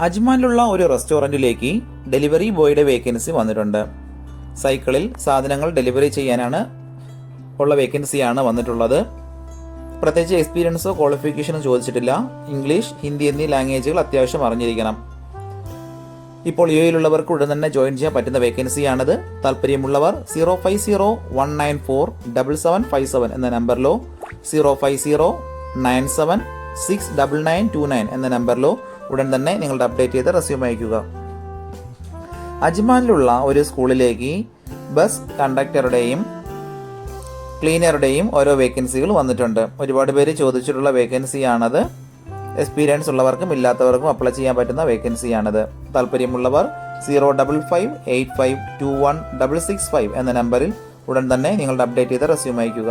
അജ്മാനിലുള്ള ഒരു റെസ്റ്റോറന്റിലേക്ക് delivery ബോയുടെ vacancy വന്നിട്ടുണ്ട്. സൈക്കിളിൽ സാധനങ്ങൾ ഡെലിവറി ചെയ്യാനാണ് ഉള്ള വേക്കൻസിയാണ് വന്നിട്ടുള്ളത്. പ്രത്യേകിച്ച് എക്സ്പീരിയൻസോ ക്വാളിഫിക്കേഷനോ ചോദിച്ചിട്ടില്ല. ഇംഗ്ലീഷ് ഹിന്ദി എന്നീ ലാംഗ്വേജുകൾ അത്യാവശ്യം അറിഞ്ഞിരിക്കണം. ഇപ്പോൾ യു എയിലുള്ളവർക്ക് ഉടൻ തന്നെ ജോയിൻ ചെയ്യാൻ പറ്റുന്ന വേക്കൻസിയാണിത്. താല്പര്യമുള്ളവർ zero five zero one nine four double seven five seven എന്ന നമ്പറിലോ zero five zero nine seven six double nine two nine എന്ന നമ്പറിലോ ഉടൻ തന്നെ നിങ്ങളുടെ അപ്ഡേറ്റ് ചെയ്ത് റെസ്യൂം അയക്കുക അജ്മാനിലുള്ള ഒരു സ്കൂളിലേക്ക് ബസ് കണ്ടക്ടറുടെയും ക്ലീനറുടെയും ഓരോ വേക്കൻസികൾ വന്നിട്ടുണ്ട്. ഒരുപാട് പേര് ചോദിച്ചിട്ടുള്ള വേക്കൻസിയാണത് എക്സ്പീരിയൻസ് ഉള്ളവർക്കും ഇല്ലാത്തവർക്കും അപ്ലൈ ചെയ്യാൻ പറ്റുന്ന വേക്കൻസിയാണിത് താല്പര്യമുള്ളവർ zero double five eight five two one double six five എന്ന നമ്പറിൽ ഉടൻ തന്നെ നിങ്ങളുടെ അപ്ഡേറ്റ് ചെയ്ത റെസ്യൂം അയക്കുക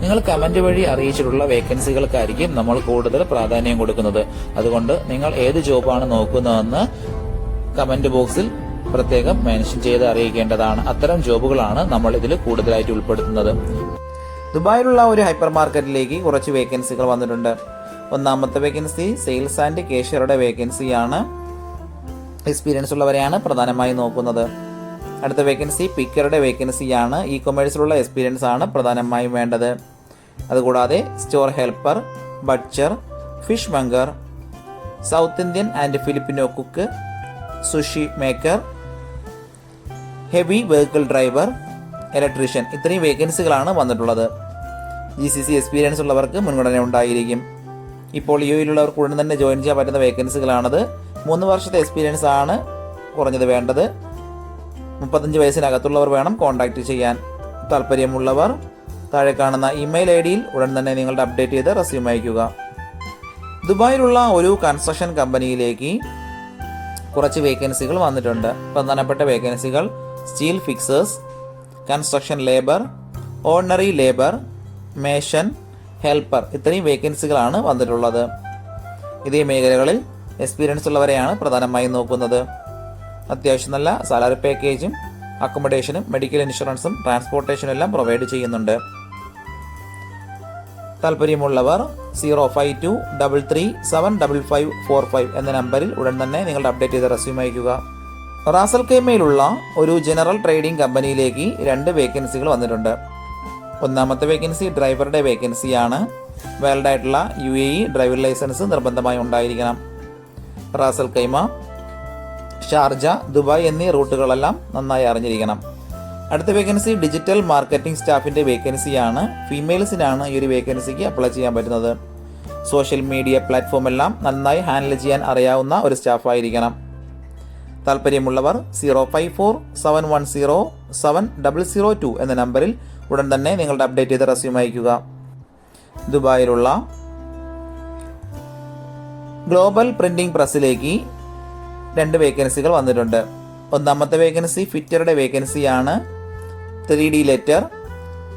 നിങ്ങൾ കമന്റ് വഴി അറിയിച്ചിട്ടുള്ള വേക്കൻസികൾക്കായിരിക്കും നമ്മൾ കൂടുതൽ പ്രാധാന്യം കൊടുക്കുന്നത്. അതുകൊണ്ട് നിങ്ങൾ ഏത് ജോബാണ് നോക്കുന്നതെന്ന് കമന്റ് ബോക്സിൽ പ്രത്യേകം മെൻഷൻ ചെയ്ത് അറിയിക്കേണ്ടതാണ്. അത്തരം ജോബുകളാണ് നമ്മൾ ഇതിൽ കൂടുതലായിട്ട് ഉൾപ്പെടുത്തുന്നത്. ദുബായിലുള്ള ഒരു ഹൈപ്പർ മാർക്കറ്റിലേക്ക് കുറച്ച് വേക്കൻസികൾ വന്നിട്ടുണ്ട്. ഒന്നാമത്തെ വേക്കൻസി സെയിൽസ് ആൻഡ് കേഷ്യറുടെ വേക്കൻസിയാണ് എക്സ്പീരിയൻസ് ഉള്ളവരെയാണ് പ്രധാനമായും നോക്കുന്നത്. അടുത്ത വേക്കൻസി പിക്കറുടെ വേക്കൻസിയാണ് ഇ കൊമേഴ്സിലുള്ള എക്സ്പീരിയൻസ് ആണ് പ്രധാനമായും വേണ്ടത്. അതുകൂടാതെ store helper butcher fishmonger South Indian and Filipino cook sushi maker heavy vehicle driver electrician ഇത്രയും വേക്കൻസികളാണ് വന്നിട്ടുള്ളത്. ജി സി സി എക്സ്പീരിയൻസ് ഉള്ളവർക്ക് മുൻഗണന ഉണ്ടായിരിക്കും. ഇപ്പോൾ യു എയിലുള്ളവർക്ക് ഉടൻ തന്നെ ജോയിൻ ചെയ്യാൻ പറ്റുന്ന വേക്കൻസികളാണത് മൂന്ന് വർഷത്തെ എക്സ്പീരിയൻസ് ആണ് കുറഞ്ഞത് വേണ്ടത്. മുപ്പത്തഞ്ച് വയസ്സിനകത്തുള്ളവർ വേണം കോൺടാക്ട് ചെയ്യാൻ. താല്പര്യമുള്ളവർ താഴെ കാണുന്ന ഇമെയിൽ ഐ ഡിയിൽ ഉടൻ തന്നെ നിങ്ങളുടെ അപ്ഡേറ്റ് ചെയ്ത് റെസ്യൂം അയക്കുക ദുബായിലുള്ള ഒരു കൺസ്ട്രക്ഷൻ കമ്പനിയിലേക്ക് കുറച്ച് വേക്കൻസികൾ വന്നിട്ടുണ്ട്. പ്രധാനപ്പെട്ട വേക്കൻസികൾ steel fixers construction labour ordinary labour mason helper ഇത്രയും വേക്കൻസികളാണ് വന്നിട്ടുള്ളത്. ഇതേ മേഖലകളിൽ എക്സ്പീരിയൻസ് ഉള്ളവരെയാണ് പ്രധാനമായും നോക്കുന്നത്. അത്യാവശ്യം നല്ല സാലറി പാക്കേജും അക്കോമഡേഷനും മെഡിക്കൽ ഇൻഷുറൻസും ട്രാൻസ്പോർട്ടേഷനും എല്ലാം പ്രൊവൈഡ് ചെയ്യുന്നുണ്ട്. താല്പര്യമുള്ളവർ zero five two double three seven double five four five എന്ന നമ്പറിൽ ഉടൻ തന്നെ നിങ്ങളുടെ അപ്ഡേറ്റ് ചെയ്ത റെസ്യൂം അയക്കുക റാസൽ കൈമയിലുള്ള ഒരു ജനറൽ ട്രേഡിംഗ് കമ്പനിയിലേക്ക് രണ്ട് വേക്കൻസികൾ വന്നിട്ടുണ്ട്. ഒന്നാമത്തെ വേക്കൻസി ഡ്രൈവറുടെ വേക്കൻസിയാണ് വേൾഡായിട്ടുള്ള U A E driving licence നിർബന്ധമായി ഉണ്ടായിരിക്കണം. റാസൽ കൈമ ഷാർജ ദുബായ് എന്നീ റൂട്ടുകളെല്ലാം നന്നായി അറിഞ്ഞിരിക്കണം. അടുത്ത വേക്കൻസി ഡിജിറ്റൽ മാർക്കറ്റിംഗ് സ്റ്റാഫിന്റെ വേക്കൻസിയാണ്. ഫീമെയിൽസിനാണ് ഈ ഒരു വേക്കൻസിക്ക് അപ്ലൈ ചെയ്യാൻ പറ്റുന്നത്. സോഷ്യൽ മീഡിയ പ്ലാറ്റ്ഫോം എല്ലാം നന്നായി ഹാൻഡിൽ ചെയ്യാൻ അറിയാവുന്ന ഒരു സ്റ്റാഫായിരിക്കണം. താല്പര്യമുള്ളവർ zero five four seven one zero seven double zero two എന്ന നമ്പറിൽ ഉടൻ തന്നെ നിങ്ങളുടെ അപ്ഡേറ്റ് ചെയ്ത റെസ്യൂം അയക്കുക ദുബായിലുള്ള ഗ്ലോബൽ പ്രിന്റിംഗ് പ്രസ്സിലേക്ക് രണ്ട് വേക്കൻസികൾ വന്നിട്ടുണ്ട്. ഒന്നാമത്തെ വേക്കൻസി ഫിറ്ററുടെ വേക്കൻസിയാണ് three D letter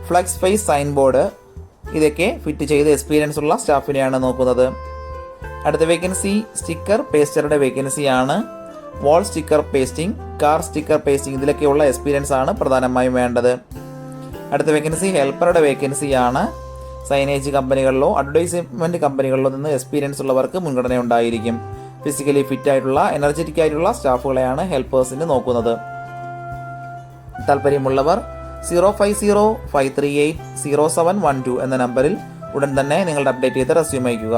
flex face sign board ഇതൊക്കെ ഫിറ്റ് ചെയ്ത് എക്സ്പീരിയൻസ് ഉള്ള സ്റ്റാഫിനെയാണ് നോക്കുന്നത്. അടുത്ത വേക്കൻസി സ്റ്റിക്കർ പേസ്റ്ററുടെ വേക്കൻസിയാണ് wall sticker pasting car sticker pasting ഇതിലൊക്കെയുള്ള experience ആണ് പ്രധാനമായും വേണ്ടത്. അടുത്ത വേക്കൻസി ഹെൽപ്പറുടെ വേക്കൻസിയാണ് സൈനേജ് കമ്പനികളിലോ അഡ്വർടൈസ്മെന്റ് കമ്പനികളിലോ നിന്ന് എക്സ്പീരിയൻസ് ഉള്ളവർക്ക് മുൻഗണന ഉണ്ടായിരിക്കും. ഫിസിക്കലി ഫിറ്റ് ആയിട്ടുള്ള എനർജറ്റിക് ആയിട്ടുള്ള സ്റ്റാഫുകളെയാണ് ഹെൽപ്പേഴ്സിന് നോക്കുന്നത്. താല്പര്യമുള്ളവർ zero five zero five three eight zero seven one two എന്ന നമ്പറിൽ ഉടൻ തന്നെ നിങ്ങളുടെ അപ്ഡേറ്റ് ചെയ്ത റെസ്യൂം അയക്കുക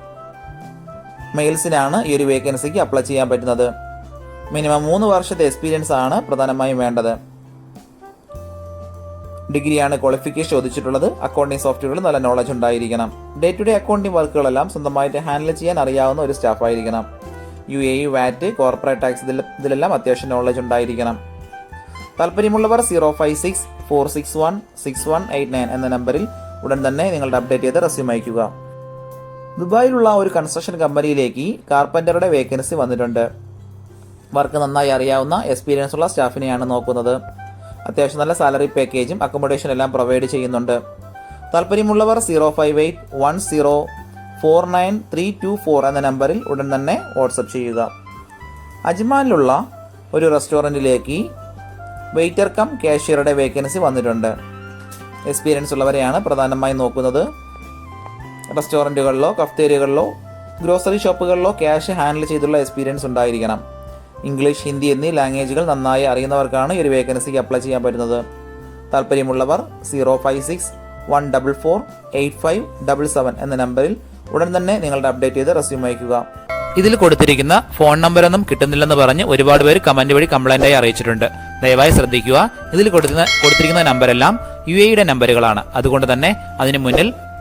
മെയിൽസിനാണ് ഈ ഒരു വേക്കൻസിക്ക് അപ്ലൈ ചെയ്യാൻ പറ്റുന്നത്. മിനിമം മൂന്ന് വർഷത്തെ എക്സ്പീരിയൻസ് ആണ് പ്രധാനമായും വേണ്ടത്. ഡിഗ്രിയാണ് ക്വാളിഫിക്കേഷൻ ചോദിച്ചിട്ടുള്ളത്. അക്കൗണ്ടിങ് സോഫ്റ്റ്വെയറിൽ നല്ല നോളജ് ഉണ്ടായിരിക്കണം. ഡേ ടു ഡേ അക്കൗണ്ടിങ് വർക്കുകളെല്ലാം സ്വന്തമായിട്ട് ഹാൻഡിൽ ചെയ്യാൻ അറിയാവുന്ന ഒരു സ്റ്റാഫ് ആയിരിക്കണം. U A VAT corporate tax ഇതിലെല്ലാം അത്യാവശ്യം നോളജ് ഉണ്ടായിരിക്കണം. താല്പര്യമുള്ളവർ zero five six four six one six one eight nine എന്ന നമ്പറിൽ ഉടൻ തന്നെ നിങ്ങളുടെ അപ്ഡേറ്റ് ചെയ്ത് റെസ്യൂം അയക്കുക ദുബായിലുള്ള ഒരു കൺസ്ട്രക്ഷൻ കമ്പനിയിലേക്ക് കാർപ്പന്ററുടെ വേക്കൻസി വന്നിട്ടുണ്ട്. വർക്ക് നന്നായി അറിയാവുന്ന എക്സ്പീരിയൻസ് ഉള്ള സ്റ്റാഫിനെയാണ് നോക്കുന്നത്. അത്യാവശ്യം നല്ല സാലറി പാക്കേജും അക്കോമഡേഷൻ എല്ലാം പ്രൊവൈഡ് ചെയ്യുന്നുണ്ട്. താല്പര്യമുള്ളവർ zero five eight one zero four nine three two four എന്ന നമ്പറിൽ ഉടൻ തന്നെ വാട്സപ്പ് ചെയ്യുക. അജ്മാനിലുള്ള ഒരു റെസ്റ്റോറന്റിലേക്ക് വെയിറ്റർ കം കാഷ്യറുടെ വേക്കൻസി വന്നിട്ടുണ്ട്. എക്സ്പീരിയൻസ് ഉള്ളവരെയാണ് പ്രധാനമായും നോക്കുന്നത്. റെസ്റ്റോറന്റുകളിലോ കഫ്തേരിയകളിലോ ഗ്രോസറി ഷോപ്പുകളിലോ ക്യാഷ് ഹാൻഡിൽ ചെയ്തുള്ള എക്സ്പീരിയൻസ് ഉണ്ടായിരിക്കണം. ഇംഗ്ലീഷ് ഹിന്ദി എന്നീ ലാംഗ്വേജുകൾ നന്നായി അറിയുന്നവർക്കാണ് ഈ ഒരു വേക്കൻസിക്ക് അപ്ലൈ ചെയ്യാൻ പറ്റുന്നത്. താല്പര്യമുള്ളവർ zero five six one double four eight five double seven എന്ന നമ്പറിൽ ഉടൻ തന്നെ നിങ്ങളുടെ അപ്ഡേറ്റ് ചെയ്ത് റെസ്യൂം അയക്കുക ഇതിൽ കൊടുത്തിരിക്കുന്ന ഫോൺ നമ്പറൊന്നും കിട്ടുന്നില്ലെന്ന് പറഞ്ഞ് ഒരുപാട് പേര് കമന്റ് വഴി കംപ്ലൈന്റ് ആയി അറിയിച്ചിട്ടുണ്ട്. ദയവായി ശ്രദ്ധിക്കുക. ഇതിൽ കൊടുക്കുന്ന കൊടുത്തിരിക്കുന്ന നമ്പരെല്ലാം യു എയുടെ നമ്പറുകളാണ്. അതുകൊണ്ട് തന്നെ അതിന് മുന്നിൽ